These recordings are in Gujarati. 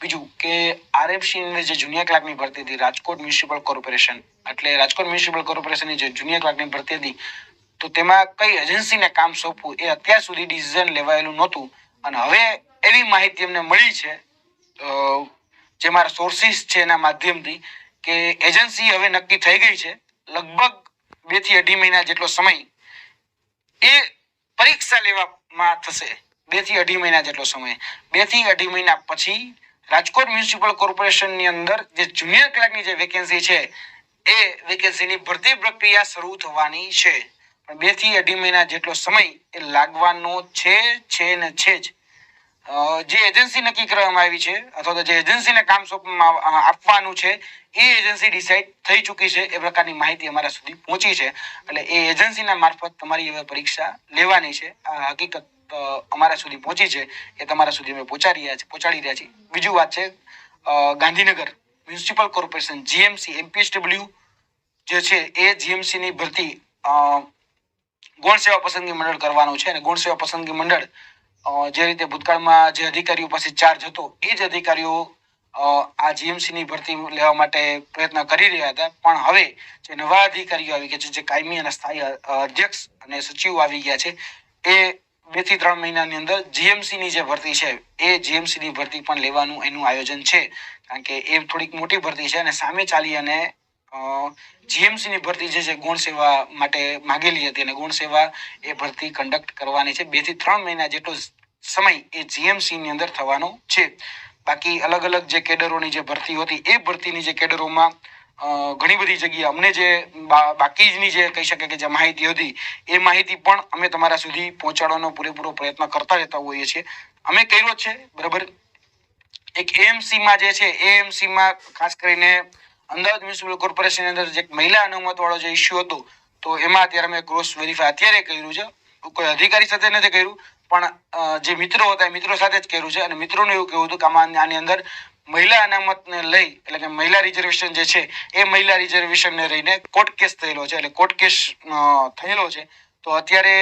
બીજું કે આરએફસી જે જુનિયર ક્લાર્કની ભરતી હતી, રાજકોટ મ્યુનિસિપલ કોર્પોરેશન. એટલે રાજકોટ મ્યુનિસિપલ કોર્પોરેશનની જે જુનિયર ક્લાર્કની ભરતી હતી, તો તેમાં કઈ એજન્સીને કામ સોંપવું એ અત્યાર સુધી ડિસિઝન લેવાયેલું નહોતું. અને હવે એવી માહિતી અમને મળી છે જે મારા સોર્સિસ છે એના માધ્યમથી, કે એજન્સી હવે નક્કી થઈ ગઈ છે. લગભગ બેથી અઢી મહિના જેટલો સમય એ પરીક્ષા લેવામાં થશે. બેથી અઢી મહિના જેટલો સમય. બેથી અઢી મહિના પછી રાજકોટ મ્યુનિસિપલ કોર્પોરેશનની અંદર જે જુનિયર ક્લાર્કની જે વેકેન્સી છે, એ વેકેન્સીની ભરતી પ્રક્રિયા શરૂ થવાની છે. પણ બેથી અઢી મહિના જેટલો સમય એ લાગવાનો છે છે ને છે જ. જે એજન્સી નક્કી કરવામાં આવી છે, અથવા તો જે એજન્સીને કામ સોંપવામાં આપવાનું છે, એ એજન્સી ડિસાઇડ થઈ ચૂકી છે, એ પ્રકારની માહિતી અમારા સુધી પહોંચી છે. એટલે એ એજન્સીના મારફત તમારી હવે પરીક્ષા લેવાની છે. આ હકીકત અમારા સુધી પહોંચી છે, એ તમારા સુધી અમે પહોંચાડી રહ્યા છે, પહોંચાડી રહ્યા છીએ. બીજું વાત છે Gandhinagar municipal corporation, GMC, MPSW જે છે, એ જીએમસીની ભરતી ગૌણ સેવા પસંદગી મંડળ કરવાનું છે અને ગૌણ સેવા પસંદગી મંડળ જે રીતે ભૂતકાળમાં જે અધિકારીઓ પાસે ચાર્જ હતો, એ જ અધિકારીઓ આ જીએમસીની ભરતી લેવા માટે પ્રયત્ન કરી રહ્યા હતા. પણ હવે જે નવા અધિકારીઓ આવી ગયા છે, જે કાયમી અને સ્થાયી અધ્યક્ષ અને સચિવ આવી ગયા છે, એ બેથી ત્રણ મહિનાની અંદર જીએમસી ની જે ભરતી છે, એ જીએમસી ની ભરતી પણ લેવાનું એનું આયોજન છે. કારણ કે એ થોડીક મોટી ભરતી છે અને સામે ચાલી અને જીએમસી ની ભરતી જે છે, ગુણ સેવા માટે માગેલી હતી અને ગુણ સેવા એ ભરતી કન્ડક્ટ કરવાની છે. બેથી ત્રણ મહિના જેટલો સમય એ જીએમસી ની અંદર થવાનો છે. બાકી અલગ અલગ જે કેડરોની જે ભરતી હતી, એ ભરતીની જે કેડરોમાં ઘણી બધી જગ્યાએ અમને જે બાકીની જે કહી શકે કે જે માહિતી હતી, એ માહિતી પણ અમે તમારા સુધી પહોંચાડવાનો પૂરેપૂરો પ્રયત્ન કરતા રહેતા હોઈએ છીએ. અમે કર્યો છે, બરાબર? એક એએમસીમાં જે છે, એએમસીમાં ખાસ કરીને અમદાવાદ મ્યુનિસિપલ કોર્પોરેશનની અંદર જે મહિલા અનામત વાળો જે ઇસ્યુ હતો, તો એમાં અત્યારે અમે ક્રોસ વેરીફાઈ અત્યારે કર્યું છે. કોઈ અધિકારી સાથે નથી કર્યું, પણ જે મિત્રો હતા એ મિત્રો સાથે જ કર્યું છે. અને મિત્રોને એવું કહેવું હતું કે આમાં આની અંદર મહિલા અનામતને લઈ એટલે કે મહિલા રિઝર્વેશન જે છે, એ મહિલા રિઝર્વેશનને રહીને કોર્ટ કેસ થયેલો છે. એટલે કોર્ટ કેસ થયેલો છે. તો અત્યારે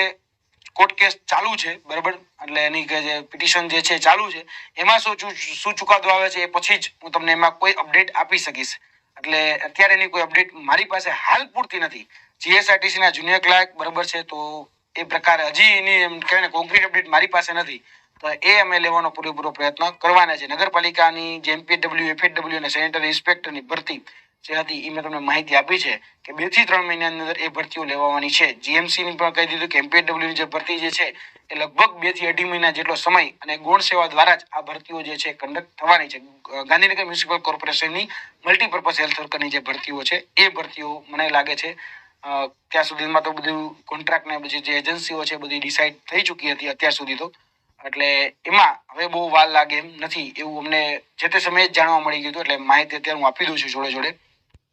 કોર્ટ કેસ ચાલુ છે, બરાબર? એટલે એની જે પિટિશન જે છે ચાલુ છે. એમાં શું શું ચુકાદો આવે છે એ પછી જ હું તમને એમાં કોઈ અપડેટ આપી શકીશ. એટલે અત્યારે એની કોઈ અપડેટ મારી પાસે હાલ પૂરતી નથી. જીએસઆરટીસીના જુનિયર ક્લાર્ક બરાબર છે, તો એ પ્રકારે હજી એની એમ કહેવાય કોન્ક્રીટ અપડેટ મારી પાસે નથી. તો એ અમે લેવાનો પૂરેપૂરો પ્રયત્ન કરવાના છે. નગરપાલિકાની જે એમપીડબ્લ્યુ એફએડબ્લ્યુ અને સેનેટરી ઇન્સ્પેક્ટરની ભરતી જે હતી એ મેં તમને માહિતી આપી છે કે બેથી ત્રણ મહિનાની અંદર એ ભરતીઓ લેવાની છે. જીએમસીની પણ કહી દીધું કે એમપીડબ્લ્યુની જે ભરતી જે છે એ લગભગ બેથી અઢી મહિના જેટલો સમય અને ગુણ સેવા દ્વારા જ આ ભરતીઓ જે છે કન્ડક્ટ થવાની છે. ગાંધીનગર મ્યુનિસિપલ કોર્પોરેશનની મલ્ટીપર્પઝ હેલ્થ વર્કરની જે ભરતીઓ છે, એ ભરતીઓ મને લાગે છે ત્યાં સુધીમાં તો બધું કોન્ટ્રાક્ટ ને બધી જે એજન્સીઓ છે બધી ડિસાઇડ થઈ ચૂકી હતી અત્યાર સુધી તો. એટલે એમાં હવે બહુ વાર લાગે એમ નથી. એવું અમને જે તે સમયે જાણવા મળી ગયું હતું, એટલે માહિતી અત્યારે હું આપી દઉં છું જોડે જોડે.